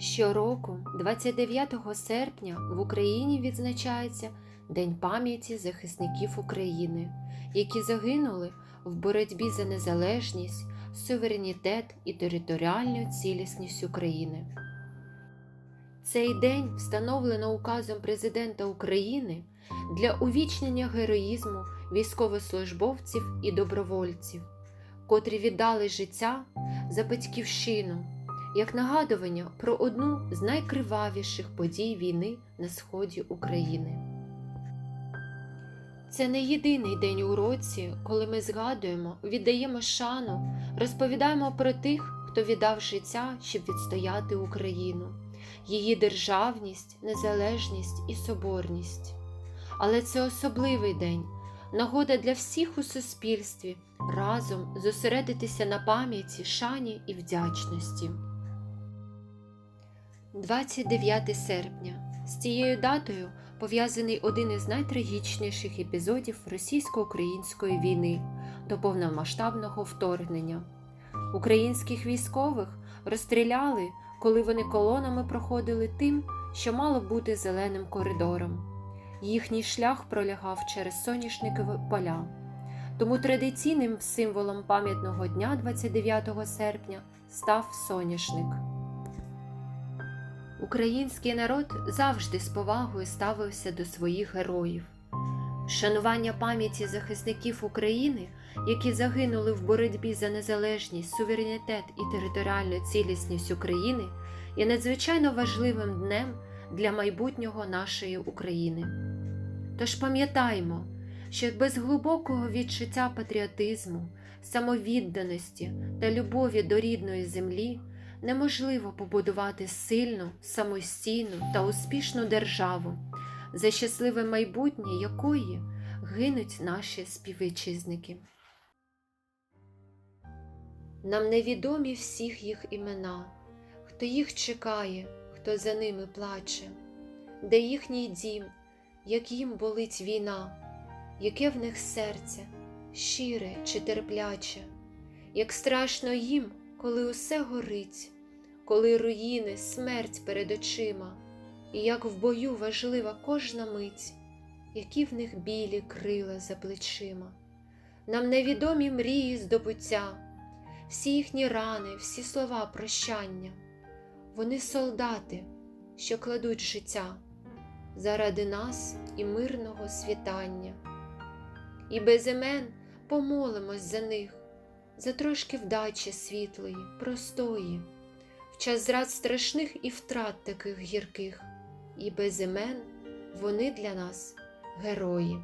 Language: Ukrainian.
Щороку, 29 серпня, в Україні відзначається День пам'яті захисників України, які загинули в боротьбі за незалежність, суверенітет і територіальну цілісність України. Цей день встановлено указом Президента України для увічнення героїзму військовослужбовців і добровольців, котрі віддали життя за батьківщину як нагадування про одну з найкривавіших подій війни на сході України. Це не єдиний день у році, коли ми згадуємо, віддаємо шану, розповідаємо про тих, хто віддав життя, щоб відстояти Україну, її державність, незалежність і соборність. Але це особливий день, нагода для всіх у суспільстві разом зосередитися на пам'яті, шані і вдячності. 29 серпня. З цією датою пов'язаний один із найтрагічніших епізодів російсько-української війни до повномасштабного вторгнення. Українських військових розстріляли, коли вони колонами проходили тим, що мало бути зеленим коридором. Їхній шлях пролягав через соняшникові поля. Тому традиційним символом пам'ятного дня 29 серпня став соняшник. Український народ завжди з повагою ставився до своїх героїв. Шанування пам'яті захисників України, які загинули в боротьбі за незалежність, суверенітет і територіальну цілісність України, є надзвичайно важливим днем для майбутнього нашої України. Тож пам'ятаймо, що без глибокого відчуття патріотизму, самовідданості та любові до рідної землі неможливо побудувати сильну, самостійну та успішну державу, за щасливе майбутнє якої гинуть наші співвітчизники. Нам невідомі всіх їх імена, хто їх чекає, хто за ними плаче, де їхній дім, як їм болить війна, яке в них серце, щире чи терпляче, як страшно їм, коли усе горить, коли руїни, смерть перед очима, і як в бою важлива кожна мить, які в них білі крила за плечима, нам невідомі мрії здобуття, всі їхні рани, всі слова прощання, вони солдати, що кладуть життя заради нас і мирного світання. І без імен помолимось за них за трошки вдачі світлої, простої, в час зрад страшних і втрат таких гірких, і без імен вони для нас герої.